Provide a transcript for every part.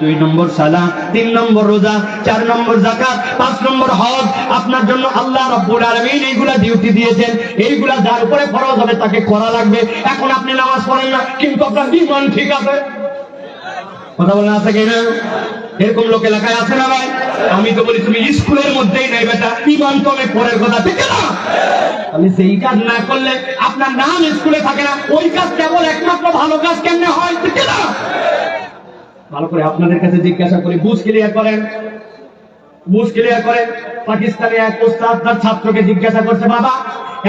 দুই নম্বর সালা, তিন নম্বর রোজা, চার নম্বর জাকাত পাঁচ নম্বর হজ। আপনার জন্য আল্লাহ রব্বুল আলামিন এইগুলা ডিউটি দিয়েছেন। এইগুলা যার উপরে ফরজ হবে তাকে করা লাগবে। এখন আপনি নামাজ পড়েন না, কিন্তু আপনার ইমান ঠিক আছে। কথা বলেন আছে কি না এরকম লোক এলাকায় আছে না ভাই? আমি তো বলি, তুমি স্কুলের মধ্যেই নাই বেটা। ইমান তো অনেক পরের কথা, ঠিক না? আমি সেই কাজ না করলে আপনার নাম স্কুলে থাকে না। ওই কাজ কেবল একমাত্র ভালো কাজ কেমনে হয়, ঠিক না? ভালো করে আপনাদের কাছে জিজ্ঞাসা করি। বুঝ ক্লিয়ার করেন? বুঝ ক্লিয়ার করেন? পাকিস্তানে এক ওস্তাদ তার ছাত্রকে জিজ্ঞাসা করছে, বাবা,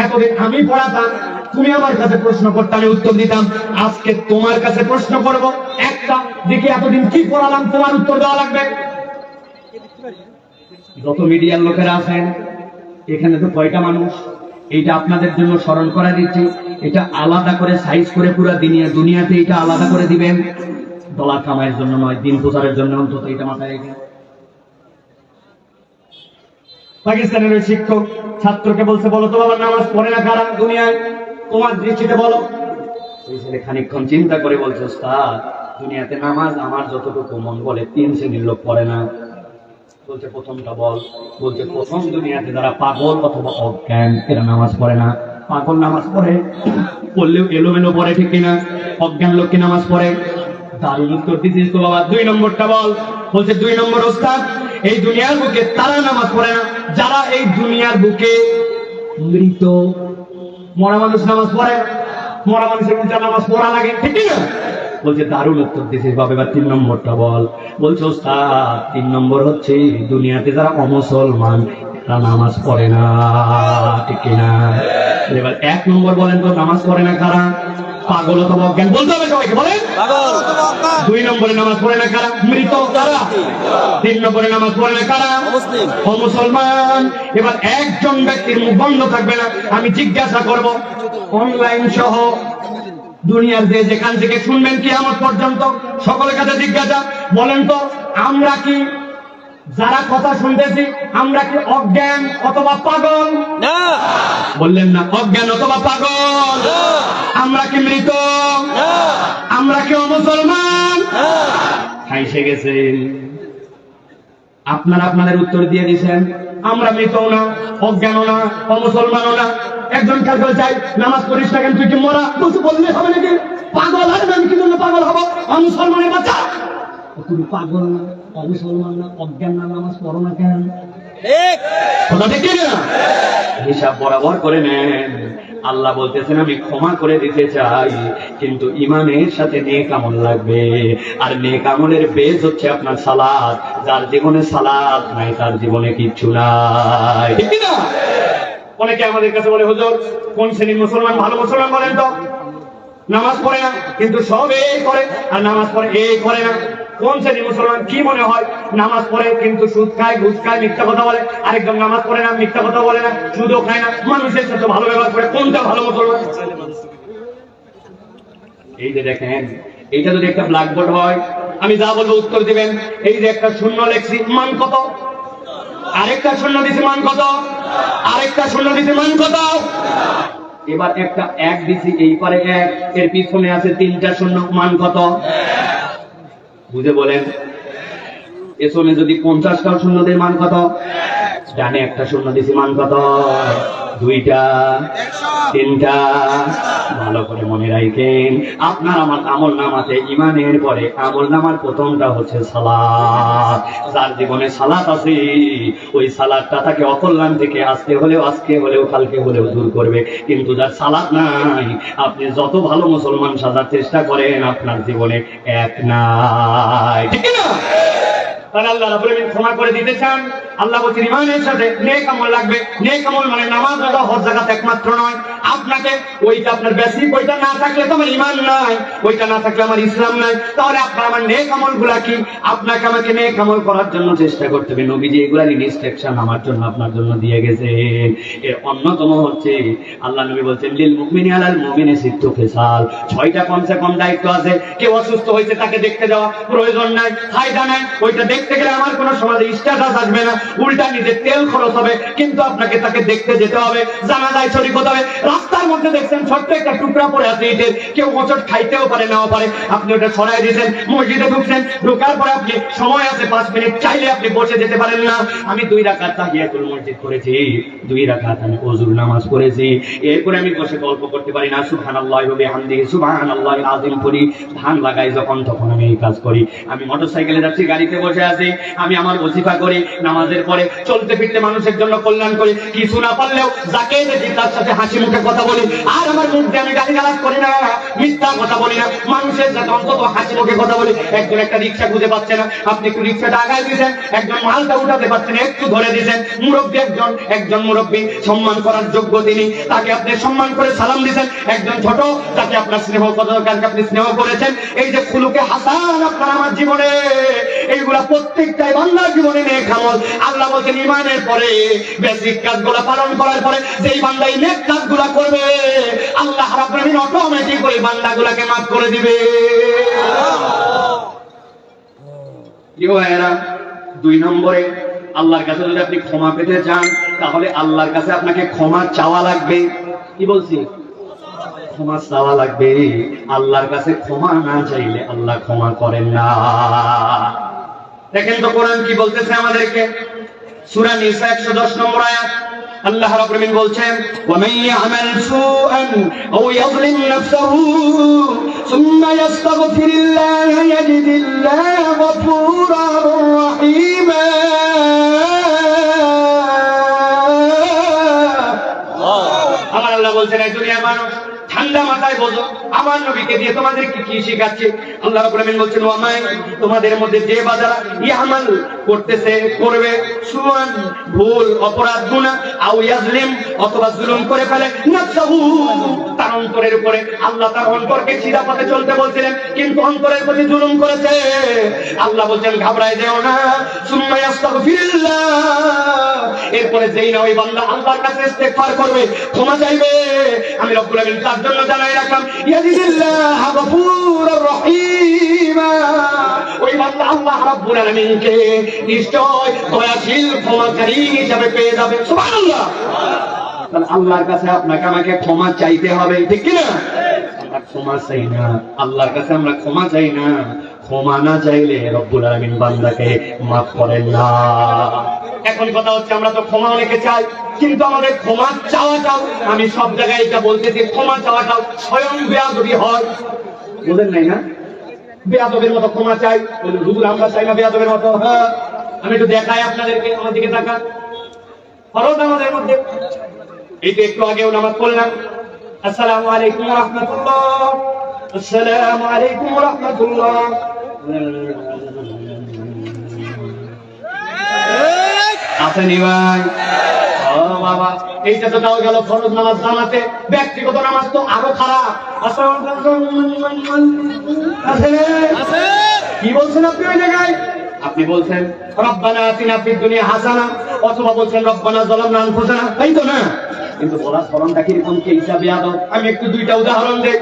এতদিন আমি পড়াতাম, তুমি আমার কাছে প্রশ্ন করতে, আমি উত্তর দিতাম। আজকে তোমার কাছে প্রশ্ন করব। একটা, দেখি এতদিন কি পড়ালাম, তোমার উত্তর দেওয়া লাগবে? যত মিডিয়ার লোকেরা আছেন, এখানে তো কয়টা মানুষ? এইটা আপনাদের জন্য স্মরণ করা দিচ্ছি। এটা আলাদা করে সাইজ করে পুরো দুনিয়া দুনিয়াতে এটা আলাদা করে দিবেন। ডলার কামাইয়ের জন্য নয়, দিন প্রচারের জন্য অন্তত এটা মাথায় রেখে। পাকিস্তানের ওই শিক্ষক ছাত্রকে বলছে, বলো তো বাবা নামাজ পড়ে না কারা দুনিয়ায়? তোমার দৃষ্টিতে বলো। ওই ছেলে খানিকক্ষণ চিন্তা করে বলছে, ওস্তাদ, দুনিয়াতে নামাজ আমার যতটুকু মন বলে, তিন শ্রেণির লোক পড়ে না। বলছে, প্রথমটা বল। বলছে, প্রথম দুনিয়াতে যারা পাগল অথবা অজ্ঞান, এরা নামাজ পড়ে না। পাগল নামাজ পড়ে, পড়লেও এলোমেলো পড়ে ঠিক কিনা? অজ্ঞান লোক নামাজ পড়ে। দারুণ উত্তর দিছিস তো বাবা, দুই নম্বরটা বল। বলছে, দুই নম্বর ওস্তাদ, এই দুনিয়ার বুকে তারা নামাজ পড়ে না। যারা এই দুনিয়ার বুকে মৃত, মরা মানুষ নামাজ পড়ে মরা মানুষের উল্টা নামাজ পড়া লাগে ঠিক না? বলছে উত্তর দিছিস বাবা, এবার তিন নম্বরটা বল। বলছে, ওস্তাদ, তিন নম্বর হচ্ছে দুনিয়াতে যারা অমুসলমান তারা নামাজ পড়ে না ঠিক না এবার এক নম্বর বলেন তো নামাজ পড়ে না কারা? পাগল অথবা অজ্ঞান বলতে হবে সবাইকে বলেন। দুই নম্বরে নামাজ পড়ে না কারা? মৃত কারা? তিন নম্বরে নামাজ পড়ে না কারা? মুসলমান। এবার একজন ব্যক্তির মুখ বন্ধ থাকবে না আমি জিজ্ঞাসা করব অনলাইন সহ দুনিয়ার যে যেখান থেকে শুনবেন কি আমার পর্যন্ত সকলের কাছে জিজ্ঞাসা। বলেন তো আমরা কি যারা কথা শুনতেছি আমরা কি অজ্ঞান অথবা পাগল? না। বললেন না অজ্ঞান অথবা পাগল। আমরা কি মৃত? আমরা কি অমুসলমান? না। খাইসে গেছেন আপনারা আপনাদের উত্তর দিয়ে দিয়েছেন আমরা মৃতও না অজ্ঞানও না অমুসলমানও না। একজন কাজল চাই নামাজ পড়িস না কেন তুই কি মরা? বললে হবে নাকি? পাগল আর আমি কি জন্য পাগল হব? অমুসলমানের বাচ্চা। তুমি পাগল না অমুসলমান না অজ্ঞান না নামাজ পড়ো না কেন? না হিসাব বরাবর করে নেন। আল্লাহ বলতেছেন আমি ক্ষমা করে দিতে চাই কিন্তু ইমানের সাথে নেক আমল লাগবে। আর নেক আমলের বেজ হচ্ছে আপনার সালাদ। যার জীবনে সালাদ নাই তার জীবনে কিচ্ছু নাই। ঠিক কি না অনেকে আমাদের কাছে বলে হুজুর কোন শ্রেণির মুসলমান ভালো মুসলমান বলেন তো? নামাজ পড়ে না কিন্তু সব এই করে আর নামাজ পড়ে এই করে না। কোন শ্রেণি মুসলমান কি মনে হয়? নামাজ পড়ে কিন্তু সুদ খায়, ঘুষ খায়, মিথ্যা কথা বলে। আরেকজন নামাজ পড়ে না, মিথ্যা কথা বলে না সুদও খায় না। মানুষের সাথে ভালো ব্যবহার করে কোনটা ভালো মুসলমান? এই যে দেখেন, এইটা যদি একটা ব্ল্যাকবোর্ড হয়, আমি যা বলব উত্তর দিবেন। এই যে একটা শূন্য লেখছি, মান কত? আরেকটা শূন্য দিছি, মান কত? আরেকটা শূন্য দিছি, মান কত? এবার একটা এক দিছি, এই পারে এক, এর পিছনে আছে তিনটা শূন্য, মান কত? বুঝে বলেন। পেছনে যদি পঞ্চাশটা শূন্য দেয় মান কত? ডানে একটা শূন্য দিছি মান কত? দুইটা তিনটা ভালো করে মনে রাখেন। আপনার আমার আমল নামাতে ইমানের পরে আমল নামার প্রথমটা হচ্ছে সালাদ যার জীবনে সালাদ আছে ওই সালাদটা তাকে অকল্যাণ থেকে আজকে হলেও আজকে হলেও কালকে হলেও দূর করবে। কিন্তু যার সালাদ নাই আপনি যত ভালো মুসলমান সাজার চেষ্টা করেন আপনার জীবনে এক নাই। ঠিক না আল্লাহ আলামিন ক্ষমা করে দিতে চান। আল্লাহ বলছেন ইমানের সাথে নেক আমল লাগবে। নেক আমল মানে নামাজ হজ জাকাত একমাত্র নয়। আপনাকে ওইটা আপনার ওইটা না থাকলে তো আমার ইমান নাই। ওইটা না থাকলে আমার ইসলাম নাই। তাহলে আপনার আমার নেক আমলগুলা কি? আপনাকে আমাকে নেক আমল করার জন্য চেষ্টা করতে হবে। নবীজি ইনস্ট্রাকশন আমার জন্য, আপনার জন্য দিয়ে গেছে। এর অন্যতম হচ্ছে, আল্লাহ নবী বলছেন, লিল মুমিনি আলাল মুমিনি সিত্তু ফিসাল। ছয়টা কমসে কম দায়িত্ব আছে। কেউ অসুস্থ হয়েছে তাকে দেখতে যাওয়া প্রয়োজন নাই। ফায়দা নাই, ওইটা দেখতে গেলে আমার কোনো সমাজে স্ট্যাটাস আসবে না, উল্টা নিজে তেল খরচ হবে, কিন্তু আপনাকে তাকে দেখতে যেতে হবে জানা যায় শরীর হতে হবে। রাস্তার মধ্যে দেখছেন ছোট্ট একটা টুকরা পড়ে আছে ইটের, কেউ মোচট খাইতেও পারে নাও পারে। আপনি ওটা সরাই দিয়েছেন, মসজিদে ঢুকছেন, ঢোকার পরে আপনি সময় আছে, পাঁচ মিনিট, চাইলে আপনি বসে যেতে পারেন না। আমি দুই রাকাত তাহিয়াতুল মসজিদ করেছি, দুই রাকাত আমি ওজুর নামাজ করেছি এরপরে আমি বসে গল্প করতে পারি না, সুবহানাল্লাহি ওয়া বিহামদিহি সুবহানাল্লাহিল আযীম করি। ধান লাগাই যখন, তখন আমি এই কাজ করি। আমি মোটরসাইকেলে যাচ্ছি, গাড়িতে বসে আছি, আমি আমার ওজিফা করি নামাজের পরে চলতে ফিরতে মানুষের জন্য কল্যাণ করি। কিছু না পারলেও যাকে দেখি তার সাথে হাসি মুখে কথা বলি। আর আমার মুখ দিয়ে আমি গাড়ি গালাজ করি না, মিথ্যা কথা বলি না। মানুষের সাথে অন্তত হাসি মুখে কথা বলি। একজন একটা রিক্সা খুঁজে পাচ্ছে না। আপনি একটু রিক্সাটা আগায় দিয়েছেন, একজন মালটা উঠাতে পারছেন একটু ধরে দিয়েছেন। মুরব্বী একজন একজন মুরব্বী সম্মান করার যোগ্য তিনি। তাকে আপনি সম্মান করে সালাম দিয়েছেন। একজন ছোট, তাকে আপনার স্নেহ কত আপনি স্নেহ করেছেন। এই যে ফুলুকে হাসান আপনার আমার জীবনে। এইগুলা প্রত্যেকটাই বাংলার জীবনে নেক আমল। আল্লাহ বলছেন ইমানের পরে বেসিক কাজগুলো পালন করার পরে যেই বান্দা এই নেক কাজগুলা করবে আল্লাহ রাব্বুল আলামিন অটোমেটিক ওই বান্দাগুলাকে মাফ করে দিবে। প্রিয় ভাইয়েরা, দুই নম্বরে আল্লাহর কাছে যদি আপনি ক্ষমা পেতে চান তাহলে আল্লাহর কাছে আপনাকে ক্ষমা চাওয়া লাগবে। কি বলছি? ক্ষমা চাওয়া লাগবে। আল্লাহর কাছে ক্ষমা না চাইলে আল্লাহ ক্ষমা করেন না। দেখেন তো কোরআন কি বলতেছে আমাদেরকে? সূরা নিসা 110 নম্বর আয়াত। আল্লাহ রাব্বুল আলামিন বলছেন ওয়া মান ইয়ামাল সুআন আও ইয়াযলিম নাফসাহু, সুম্মা ইয়াস্তাগফিরিল্লাহ ইয়াজিদিল্লাহ গফুরার রাহিমা। আমার আল্লাহ বলছেন দুনিয়ার মানুষ, ঠান্ডা মাথায় বোঝো, আমার নবীকে দিয়ে তোমাদেরকে কি শিখাচ্ছে? আল্লাহ রাব্বুল বলছেন তোমাদের মধ্যে যে করতেছে, করবে সুয়ান ভুল, অপরাধ ইয়াজলিম, অথবা জুলুম করে ফেলে, নাফসাহু। তার অন্তরের উপরে আল্লাহ তার অন্তরকে চলতে বলছিলেন, কিন্তু অন্তরের প্রতি জুলুম করেছে। আল্লাহ বলছেন না। এরপরে যেই না ওই বান্দা আল্লাহর কাছে ইস্তেগফার করবে, ক্ষমা চাইবে। আমি রব্বুল আলামিন তার জন্য জানাই রাখলাম, ইয়াজিদিল্লাহ গফুরুর রহিম। আল্লাহর কাছে আপনাকে আমাকে ক্ষমা চাইতে হবে, ঠিক কি না ক্ষমা চাই না। আল্লাহর কাছে আমরা ক্ষমা চাই না। ক্ষমা না চাইলে রব্বুল আলামিন বান্দাকে মাফ করেন না। এখন কথা হচ্ছে আমরা তো ক্ষমা অনেকে চাই, কিন্তু আমাদের ক্ষমা চাওয়াটাও, আমি সব জায়গায় এটা বলতে যে ক্ষমা চাওয়াটাও স্বয়ং বেয়াদবি হয়। বুঝেন নাই না? বেয়াদবের মতো ক্ষমা চাই। হুজুর আমরা চাই না বেয়াদবের মতো। হ্যাঁ আমি একটু দেখাই আপনাদেরকে আমার দিকে তাকান। ফরজ আমাদের মধ্যে। এই তো একটু আগেও নামাজ পড়লাম। আসসালামু আলাইকুম রহমতুল্লাহ। আসসালামু আলাইকুম রহমতুল্লাহ। আসেনি ভাই ও বাবা। এইটা তো তাও গেল ফরজ নামাজ জানাতে ব্যক্তিগত নামাজ তো আরও খারাপ। কি বলছেন আপনি ওই জায়গায়? আপনি বলছেন রব্বানা আতিনা ফিদ দুনিয়া হাসানা অথবা বলছেন রব্বানা যালামনা আনফুসানা তাই তো না? কিন্তু বলার ফলনটা কীরকম কি হিসাবে আদব? আমি একটু দুইটা উদাহরণ দেই।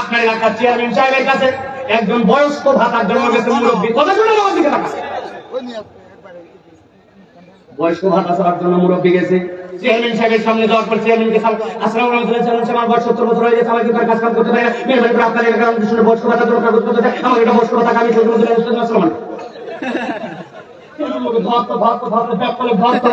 আপনার এলাকার চেয়ারম্যান সাহেবের কাছে একজন বয়স্ক ভাতার জন্য গেছে মুরব্বী। কথা শুনে আমার দিকে তাকান। বয়স্ক ভাতা সবার জন্য মুরব্বী গেছে। চেয়ারম্যান সাহেবের সামনে যাওয়ার পর চেয়ারম্যানকে সালাম আসসালামু আলাইকুম চেয়ারম্যান সাহেব আমার বয়স সত্তর বছর হয়ে গেছে আমাকে কাজ কাম করতে পারে না। মেহরবানি করে আপনার এলাকার আমাদের বয়স্ক ভাতা দরকার করতে আমাকে বয়স্ক ভাতা আমি বছর আসসালামু ধরতো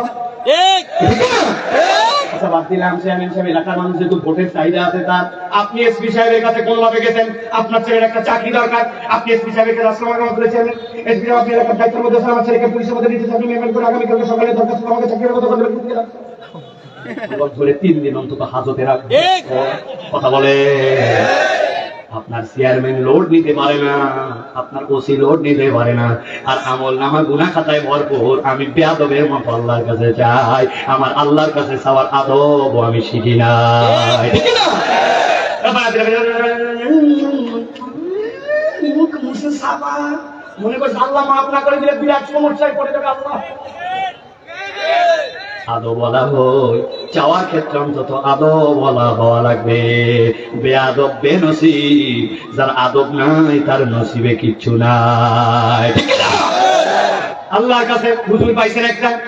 আচ্ছা বাদ দিলাম চেয়ারম্যান সাহেব এলাকার মানুষ যেহেতু ভোটের চাহিদা আছে তার আপনি এসপি সাহেবের কাছে কোন ভাবে গেছেন আপনার ছেলের একটা চাকরি দরকার আপনি এসপি সাহেবের কাছে রাষ্ট্রমান করেছেন এসপি সাহেব আপনি এলাকার দায়িত্বের মধ্যে আছেন, আমার ছেলেকে পুলিশের মধ্যে নিতে চাকরি মেহমান করে আগামীকালকে সকালে দরকার ছিল আমাকে চাকরির মতো করবেন ধরে তিন দিন অন্তত হাজতে রাখবে। কথা বলে। আপনার চেয়ারম্যান লোড নিতে পারে না আপনার ওসি লোড নিতে পারে না। আর আমল নামা গুনা খাতায় ভরপুর আমি বেয়াদবের মতো আল্লাহর কাছে চাই। আমার আল্লাহর কাছে চাওয়ার আদব আমি শিখি না। না। মনে করছে আল্লাহ মাফ না করে দিলে বিরাট সমস্যায় পড়ে যাবে আল্লাহ। আদো বলা হয় চাওয়ার ক্ষেত্রে অন্তত আদো বলা হওয়া লাগবে। বেআদব, বেনসিব, যার আদব নাই, তার নসিবে কিচ্ছু নাই। আল্লাহর কাছে হুজুর পাইছেন একটা।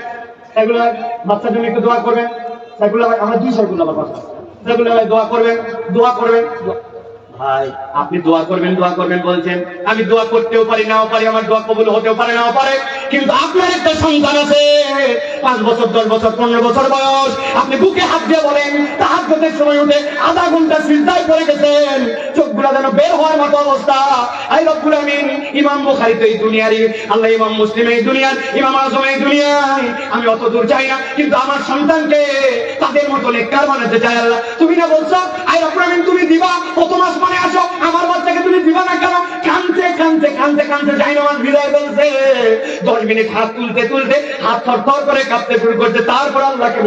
বাচ্চার জন্য একটু দোয়া করবেন। আমরা দুই সেগুলো দোয়া করবেন দোয়া করবেন। ভাই, আপনি দোয়া করবেন দোয়া করবেন বলছেন। আমি দোয়া করতেও পারি, নাও পারি, আমার দোয়া কবুল হতেও পারে, নাও পারে। কিন্তু আপনার একটা সন্তান আছে। পাঁচ বছর, দশ বছর, পনেরো বছর বয়স। আপনি বুকে হাত দিয়ে বলেন তাহার গতের সময় উঠে আধা ঘণ্টা সিজদায় পড়ে গেছেন। চোখগুলা যেন বের হওয়ার মতো অবস্থা। আই রব্বুল আমিন, ইমাম বুখারী তো এই দুনিয়ারই, আল্লাহ ইমাম মুসলিম এই দুনিয়ার, ইমাম আজম এই দুনিয়ায়। আমি অত দূর চাই না, কিন্তু আমার সন্তানকে তাদের মতো নেককার বানাতে চাই আল্লাহ। তুমি না বলছো, আই রব্বুল আমিন, তুমি দিবা? কত মাস পরে আসো, আমার বাচ্চাকে তুমি দিবা না কেন? কানতে কানতে কানতে কানতে যাই না আমার হৃদয় বলছে দশ মিনিট হাত তুলতে তুলতে হাত থর থর করে কাঁপতে শুরু করছে। তারপর আল্লাহকে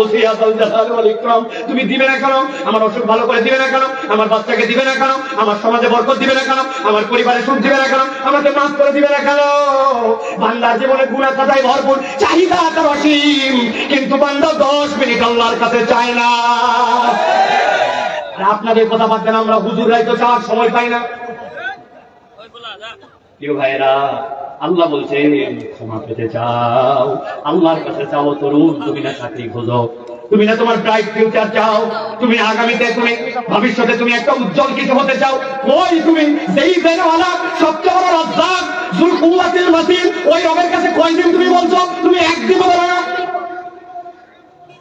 জালাল ইকরাম, তুমি দিবে না কেন? আমার অসুখ ভালো করে দিবে না কেন? আমার বাচ্চাকে দিবে না কেন? আমার সমাজে বরকত দিবে না কেন? আমার পরিবারে সুখ দিবে না কেন? আমাকে মাফ করে দিবে না কেন? বান্দার জীবনে গুণা কাটায় ভরপুর চাহিদা তার অসীম, কিন্তু বান্দা দশ মিনিট আল্লাহর কাছে চায় না। আপনাদের কথা বাদ দেন, আমরা হুজুরাই তো যাওয়ার সময় পাই না। প্রিয় ভাইরা আল্লাহ বলছে ক্ষমা পেতে চাও। আল্লাহর কাছে চাও, তরুণ, তুমি না চাকরি খোঁজো। তুমি না তোমার ব্রাইট ফিউচার চাও। তুমি আগামীতে তুমি, ভবিষ্যতে তুমি একটা উজ্জ্বল কিছু হতে চাও। ওই তুমি সেই দেনওয়ালা সবচেয়ে বড় রাজ্জাক জুল মাতিন ওই রবের কাছে কয়দিন তুমি বলছো, তুমি একদিন বলো না।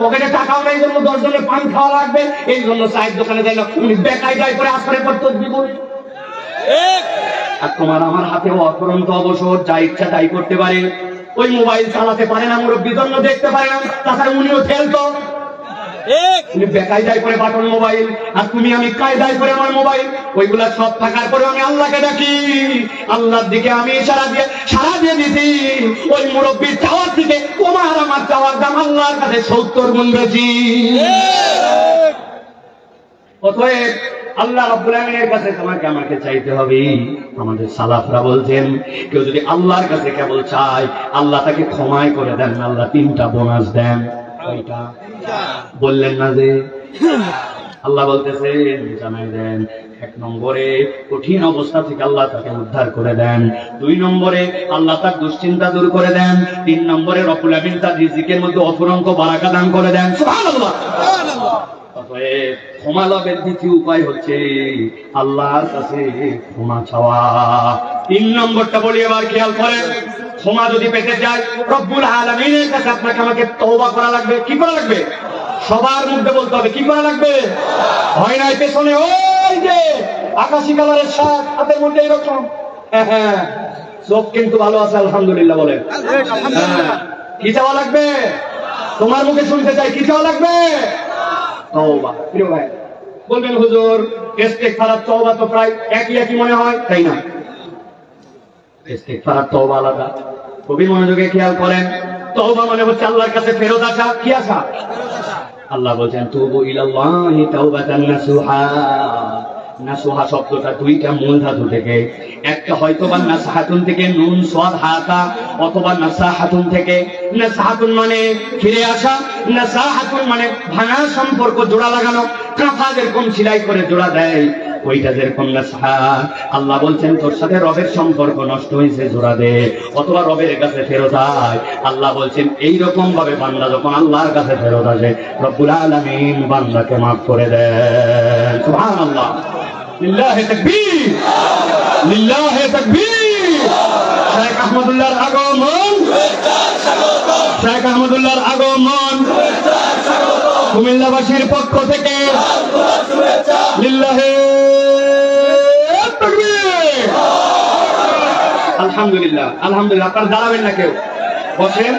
পকেটে টাকাও নেই জন্য দশ জনের পান খাওয়া লাগবে। এই জন্য চায়ের দোকানে যাই না। উনি বেকাই যায় করে আসরের পর তো দিব আর তোমার আমার হাতে অপরন্ত অবসর যা ইচ্ছা তাই করতে পারে। ওই মোবাইল চালাতে পারে না মুরব্বী জন্য দেখতে পারে না। তাছাড়া উনিও খেলতো। তুমি বেকায়দায় করে মোবাইল আর তুমি আমি কায়দায় করে আমার মোবাইল ওইগুলা সব থাকার পরে আমি আল্লাহকে ডাকি। আল্লাহর দিকে আমি সারা দিয়ে সারা দিয়ে দিছি। ওই মুরব্বীর চাওয়ার দিকে তোমার আমার চাওয়ার দাম আল্লাহর কাছে সত্তর গুণ বেশি। অতএব আল্লাহ রাব্বুল আলামিনের কাছে তোমাকে আমাকে চাইতে হবে। আমাদের সালাফরা বলছেন কেউ যদি আল্লাহর কাছে কেবল চায় আল্লাহ তাকে ক্ষমায় করে দেন আল্লাহ তিনটা বোনাস দেন। কয়টা? বললেন না যে। আল্লাহ বলতেছেন জানাই দেন, এক নম্বরে কঠিন অবস্থা থেকে আল্লাহ তাকে উদ্ধার করে দেন। দুই নম্বরে আল্লাহ তার দুশ্চিন্তা দূর করে দেন। তিন নম্বরে রকুল আমিন তার রিজিকের মধ্যে অপরঙ্ক বারাকা দান করে দেন। ক্ষমা লাভের দ্বিতীয় উপায় হচ্ছে আল্লাহর কাছে ক্ষমা চাওয়া। তিন নম্বরটা বলি এবার খেয়াল করেন। ক্ষমা যদি পেতে চাই রব্বুল আলমিনের কাছে আপনাকে আমাকে তওবা করা লাগবে। কি করা লাগবে? সবার মধ্যে বলতে হবে, কি করা লাগবে? হয় নাই পেছনে, ওই যে আকাশি কালারের শার্ট, হাতের মধ্যে এরকম। হ্যাঁ হ্যাঁ চোখ কিন্তু ভালো আছে, আলহামদুলিল্লাহ বলেন। হ্যাঁ কি চাওয়া লাগবে? তোমার মুখে শুনতে চাই, কি চাওয়া লাগবে? তওবা। প্রিয় ভাই, বলবেন, হুজুর ইস্তেগফার তওবা তো প্রায় একই একই মনে হয়? তাই না? মানে আল্লাহ বলছেন শব্দটা দুইটা মূল ধাতু থেকে, একটা হয়তো বা নাসাহাতুন থেকে নুন সাদ হাতা, অথবা নাসাহাতুন থেকে। নাসাহাতুন মানে ফিরে আসা, নাসাহাতুন মানে ভাঙা সম্পর্ক, জোড়া লাগানো। কাঁথা যেরকম সেলাই করে জোড়া দেয়? ওইটা যেরকম নাসহা আল্লাহ বলছেন, তোর সাথে রবের সম্পর্ক নষ্ট হয়েছে জোড়া দে, অথবা রবের কাছে ফেরত আয়। আল্লাহ বলছেন এই রকম ভাবে বান্দা যখন আল্লাহর কাছে ফেরত আসে, রব্বুল আলামিন বান্দাকে মাফ করে দেন সুবহানাল্লাহ। লিল্লাহি তাকবীর। শেখ আহমদুল্লাহর আগমন। শেখ আগমন। কুমিল্লাবাসীর পক্ষ থেকে। লিল্লাহে আলহামদুলিল্লাহ আলহামদুলিল্লাহ। আপনারা দাঁড়াবেন না কেউ। বসেন।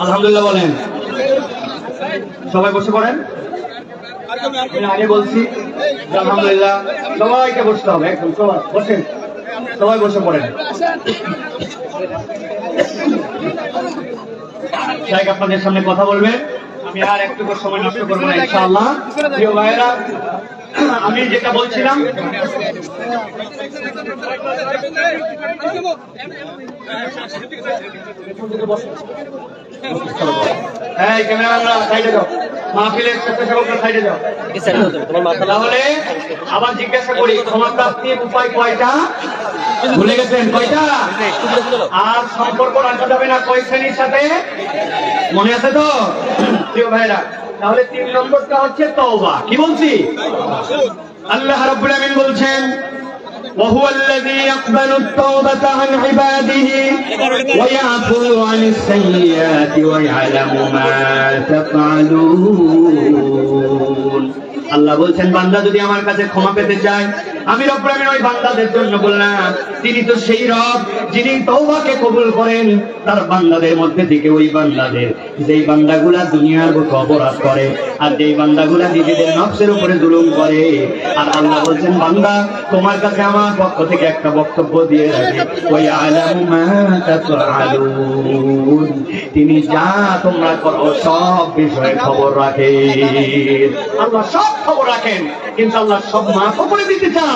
আলহামদুলিল্লাহ বলেন। সবাই বসে পড়েন। আমি আগে বলছি আলহামদুলিল্লাহ সবাইকে বসতে হবে একদম সবাই বসেন। সবাই বসে পড়েন। শাহেখ আপনাদের সামনে কথা বলবেন আমি আর একটু সময় নষ্ট করব না, ইনশাআল্লাহ। প্রিয় ভাইয়েরা, আমি যেটা বলছিলাম হ্যাঁ ক্যামেরা সাইডে যাও। মাহফিলের স্বেচ্ছাসেবকরা সাইডে যাও। তাহলে আবার জিজ্ঞাসা করি ক্ষমা প্রাপ্তির উপায় কয়টা? ভুলে গেছেন কয়টা? আর সম্পর্ক রাখা যাবে না কয় শ্রেণির সাথে? মনে আছে তো? প্রিয় ভাইরা তাহলে তিন নম্বরটা হচ্ছে তওবা। কি বলছি? আল্লাহ রাব্বুল আমিন বলছেন وهو الذي يقبل التوبة عن عباده ويعفو عن السيئات ويعلم ما تفعلون আল্লাহ বলছেন বান্দা যদি আমার কাছে ক্ষমা পেতে চায় আমি আমিন ওই বান্দাদের জন্য বললাম, তিনি তো সেই রব যিনি তওবাকে কবুল করেন। তার বান্দাদের মধ্যে থেকে ওই বান্দাদের, যেই বান্দাগুলা দুনিয়ার বুকে অপরাধ করে, আর যেই বান্দাগুলা নিজেদের নফসের উপরে জুলুম করে। আর আল্লাহ বলছেন, বান্দা, তোমার কাছে আমার পক্ষ থেকে একটা বক্তব্য দিয়ে রাখি। ওই আলামু মা তিনি যা তোমরা করো সব বিষয়ে খবর রাখে আল্লাহ সব খবর রাখেন, কিন্তু আল্লাহ সব মাফ করে দিতে চান।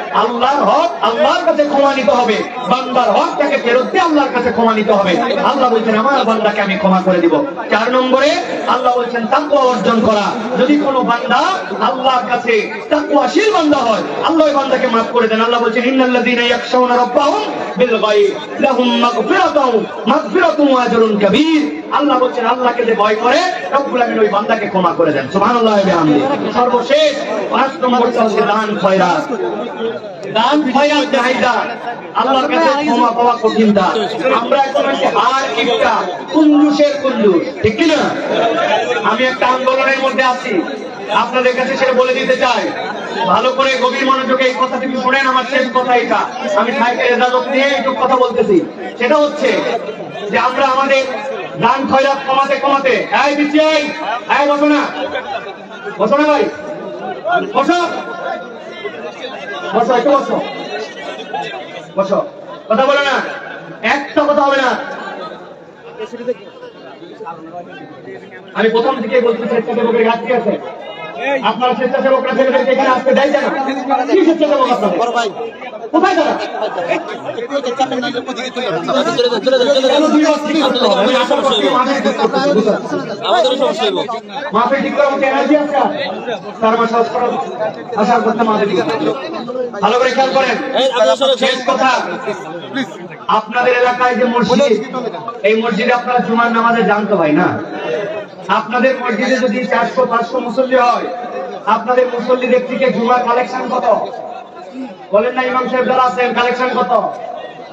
আল্লাহর হক আল্লাহর কাছে ক্ষমা নিতে হবে। বান্দার হক তাকে ফেরত দিয়ে আল্লাহর কাছে ক্ষমা নিতে হবে। আল্লাহ বলছেন, আমার বান্দাকে আমি ক্ষমা করে দিব। চার নম্বরে, আল্লাহ বলছেন, তাকওয়া অর্জন করা। যদি কোনো বান্দা আল্লাহর কাছে তাকওয়াশীল বান্দা হয়, আল্লাহ ওই বান্দাকে মাফ করে দেন। আল্লাহ বলছেন, ইন্নাল্লাযীনা ইয়াখশাউনা রাব্বাহুম বিল গায়ব লাহুম মাগফিরাতুন মাগফিরাতুন ওয়া আজরুন কাবীর। আল্লাহ বলছেন, আল্লাহকে যে ভয় করে, রব্বুল আমিন ওই বান্দাকে ক্ষমা করে দেন। সুবহানাল্লাহি ওয়া বিহামদিহি সর্বশেষ পাঁচ নম্বরটা হচ্ছে দান খয়রাত। ভালো করে গভীর মনোযোগে এই কথাটি শুনেন, আমার শেষ কথা এটা। আমি নিয়ে একটু কথা বলতেছি। সেটা হচ্ছে যে আমরা আমাদের দান খয়রাত কমাতে কমাতে এই বিচিআই এই না ভাই। বসো। কথা বলো না। একটা কথা হবে না। আমি প্রথম থেকে বলছি, স্বেচ্ছাসেবকের ঘাটতি আছে। আপনার স্বেচ্ছাসেবকরা ছেলেদেরকে এখানে আসতে দেয় না স্বেচ্ছাসেবক আপনাদের? কোথায় তারা ঠিক এনার্জি মাস আশা করতে ঠিক ভালো করে খেয়াল করেন। শেষ কথা আপনাদের এলাকায় যে মসজিদ এই মসজিদে আপনারা জুমার নামাজে জানতো ভাই না? আপনাদের মসজিদে যদি চারশো পাঁচশো মুসল্লি হয় আপনাদের মুসল্লিদের থেকে জুমার কালেকশন কত? বলেন না, ইমাম সাহেব যারা আছেন কালেকশন কত?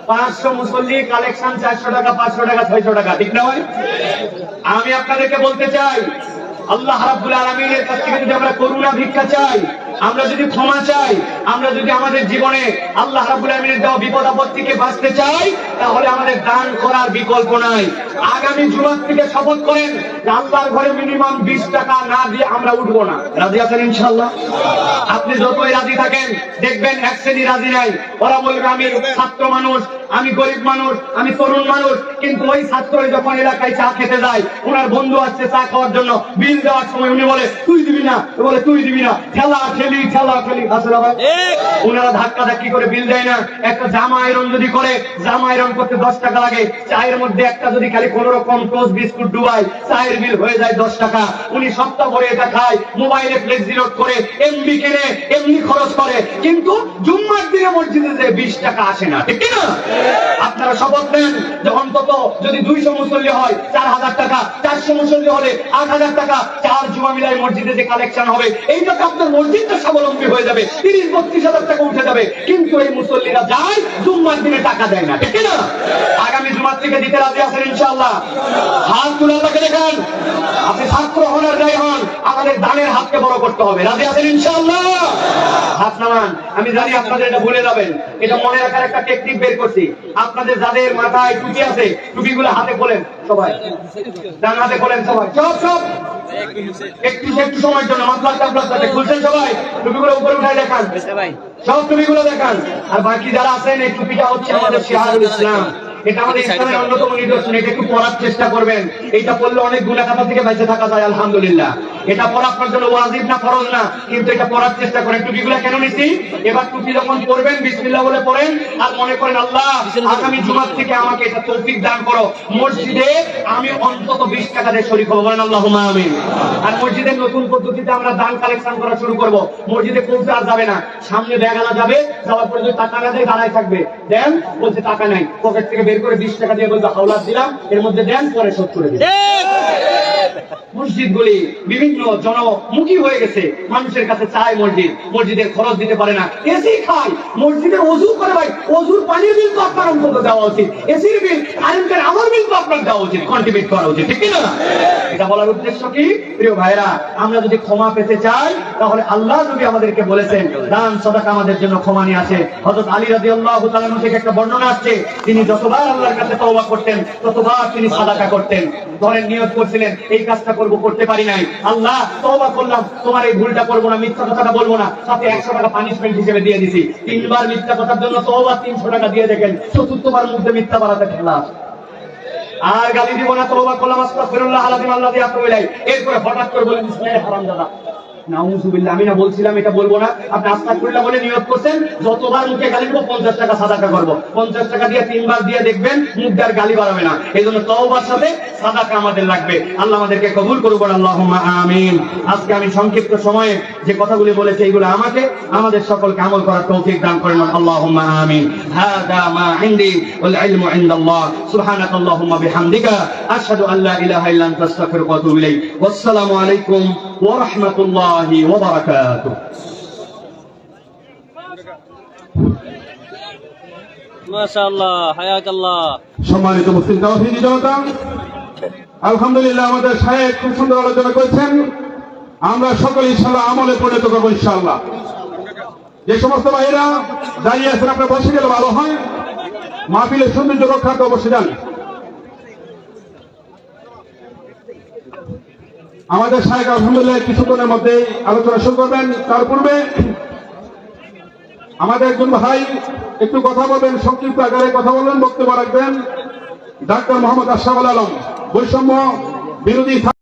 পাঁচশো মুসল্লি কালেকশন চারশো টাকা, পাঁচশো টাকা, ছয়শো টাকা, ঠিক না ভাই? আমি আপনাদেরকে বলতে চাই, আল্লাহ রাব্বুল আলমিনের কাছ থেকে যদি আমরা করুণা ভিক্ষা চাই আমরা যদি ক্ষমা চাই, আমরা যদি আমাদের জীবনে আল্লাহ রাব্বুল আলামিনের দেওয়া বিপদ আপদ থেকে বাঁচতে চাই, তাহলে আমাদের দান করার বিকল্প নাই। আগামী জুমার থেকে শপথ করেন আল্লাহর ঘরে মিনিমাম বিশ টাকা না দিয়ে আমরা উঠবো না। রাজি আছেন ইনশাল্লাহ আপনি যতই রাজি থাকেন, দেখবেন এক শ্রেণি রাজি নাই। ওরা বলবে, আমি ছাত্র মানুষ, আমি গরিব মানুষ, আমি তরুণ মানুষ। কিন্তু ওই ছাত্র যখন এলাকায় চা খেতে যায়, ওনার বন্ধু আসছে চা খাওয়ার জন্য, বিল দেওয়ার সময় উনি বলে, তুই দিবি না। বলে, তুই দিবি না। খেলা খেলি খেলা খেলি আসলে ভাই ওনারা ধাক্কা ধাক্কি করে বিল দেয় না। একটা জামা আয়রন যদি করে জামা আয়রন করতে দশ টাকা লাগে। চায়ের মধ্যে একটা যদি খালি কোন রকম টোস্ট বিস্কুট ডুবাই চায়ের বিল হয়ে যায় দশ টাকা। উনি সপ্তাহ ভরে এটা খায় মোবাইলে ফ্লেক্সি লোড করে এমবি কেনে এমনি খরচ করে। কিন্তু জুম্মার দিনে মসজিদে যে বিশ টাকা আসে না ঠিক না আপনারা শপথ নেন যে অন্তত যদি দুইশো মুসল্লি হয় চার হাজার টাকা। চারশো মুসল্লি হলে আট হাজার টাকা। চার জুমা মিলাই মসজিদে যে কালেকশন হবে এইটাতে আপনার মসজিদটা স্বাবলম্বী হয়ে যাবে। তিরিশ, বত্রিশ হাজার টাকা উঠে যাবে। কিন্তু এই মুসল্লিরা যায় জুম্মা জুমার দিনে টাকা দেয় না। ঠিক না আগামী জুমার থেকে দিতে রাজি আছেন ইনশাআল্লাহ। হাত তুলে তাকে দেখেন। আপনি ছাত্র হন আর যাই হন। আমাদের দানের হাতকে বড় করতে হবে। রাজি আছেন ইনশাআল্লাহ? হাত নামান। আমি জানি আপনাদের এটা ভুলে যাবেন। এটা মনে রাখার একটা টেকনিক বের করছি। আপনাদের যাদের মাথায় টুপি আছে, টুপিগুলো হাতে খোলেন। সবাই। খোলেন সবাই। সব সব একটু একটু সময়ের জন্য। খুলছেন সবাই? টুপিগুলো উপরে উঠায় দেখান। সব টুপিগুলো দেখান। আর বাকি যারা আছেন এই টুপিটা হচ্ছে আমাদের শিহারুল ইসলাম। এটা আমাদের ইসলামের অন্যতম নিদর্শন এটা একটু পড়ার চেষ্টা করবেন। এটা পড়লে অনেক গুণাখাতা থেকে বেঁচে থাকা যায় আলহামদুলিল্লাহ। এটা পড়া আপনার জন্য ওয়াজিব না ফরজ না কিন্তু এটা পড়ার চেষ্টা করেন। টুপিগুলো কেন নিছি? এবার টুপি যখন পড়বেন বিসমিল্লাহ বলে পড়েন আর মনে করেন আল্লাহ আগামী জুমার থেকে আমাকে এটা তৌফিক দান করো। মসজিদে আমি অন্তত বিশ টাকা দিয়ে শরীর হব বলেন আল্লাহ আমিন। আর মসজিদের নতুন পদ্ধতিতে আমরা দান কালেকশন করা শুরু করব। মসজিদে পৌঁছে আর যাবে না। সামনে ব্যাগ আনা যাবে যাওয়ার পরে যদি টাকা না দেয় দাঁড়ায় থাকবে। দেন বলছে টাকা নাই পকেট থেকে বের করে বিশ টাকা দিয়ে বলতে হাওলাত দিলাম, এর মধ্যে দেন, পরে শোধ করে দিন মসজিদগুলি বিভিন্ন জনমুখী হয়ে গেছে। মানুষের কাছে চায় মসজিদ। মসজিদের খরচ দিতে পারে না। এসি খায় মসজিদে অজু করে ভাই অজুর পানির বিল তো আপনার অন্তত দেওয়া উচিত। এসির বিল কারেন্টের আমার বিল তো আপনার দেওয়া উচিত। কন্ট্রিবিউট করা উচিত। ঠিক না? এটা বলার উদ্দেশ্য কি? প্রিয় ভাইরা আমরা যদি ক্ষমা পেতে চাই, তাহলে আল্লাহ নবী আমাদেরকে বলেছেন, দান, সদাকা আমাদের জন্য ক্ষমা নিয়ে আসে। হযরত আলী রাদিয়াল্লাহু তাআলা থেকে একটা বর্ণনা আসছে। তিনি যতবার আল্লাহর কাছে তওবা করতেন, ততবার তিনি সাদাকা করতেন। ধরেন নিয়ত করছিলেন এই কাজটা করব, করতে পারি নাই। আল্লাহ, তওবা করলাম। তোমার এই ভুলটা করব না, মিথ্যা কথাটা বলব না। সাথে একশো টাকা পানিশমেন্ট হিসেবে দিয়ে দিছি। তিনবার মিথ্যা কথার জন্য তওবা তিনশো টাকা দিয়ে দেখেন, চতুর্থবার মধ্যে মিথ্যা বাড়াতে খেলা আর গালি দিব না, তওবা করলাম, আস্তাগফিরুল্লাহ আলাদিম আল্লাহ দিয়ে আত্মবিলাই এরপরে হঠাৎ করে বলেন হারাম হারামজাদা না বলছিলাম, এটা বলব না। আপনি আস্তাগফিরুল্লাহ বলে নিয়ত করছেন, যতবার মুখে গালি দেবো 50 টাকা সাদাকা করব। 50 টাকা দিয়ে তিনবার দিয়ে দেখবেন, মুখ আর গালি বাড়াবে না। এইজন্য তওবার সাথে সাদাকা আমাদের লাগবে। আল্লাহ আমিন। আজকে আমি সংক্ষিপ্ত সময়ে যে কথাগুলি বলেছি এগুলো আমাকে, আমাদের সকলকে আমল করার তৌফিক দান করেন আল্লাহুম্মা আমিন। বারাকাতুহু মাশাআল্লাহ হায়াকাল্লাহ। সম্মানিত মুসলিম তাওহীদি জনতা আলহামদুলিল্লাহ আমাদের সাহেব খুব সুন্দর আলোচনা করেছেন। আমরা সকলে ইনশাআল্লাহ আমলে পরিণত করব ইনশাআল্লাহ। যে সমস্ত ভাইয়েরা দাঁড়িয়ে আছেন আপনার বসে গেলে ভালো হয়। মাহফিলের সৌন্দর্য রক্ষার্থে অবশ্যই যান আমাদের সাহেব আলহামদুলিল্লাহ কিছুক্ষণের মধ্যে আলোচনা শুরু করবেন। তার পূর্বে আমাদের একজন ভাই একটু কথা বলবেন, সংক্ষিপ্ত আকারে কথা বলবেন, বক্তব্য রাখবেন। ডাক্তার মোহাম্মদ আশরাফুল আলম, বৈষম্য বিরোধী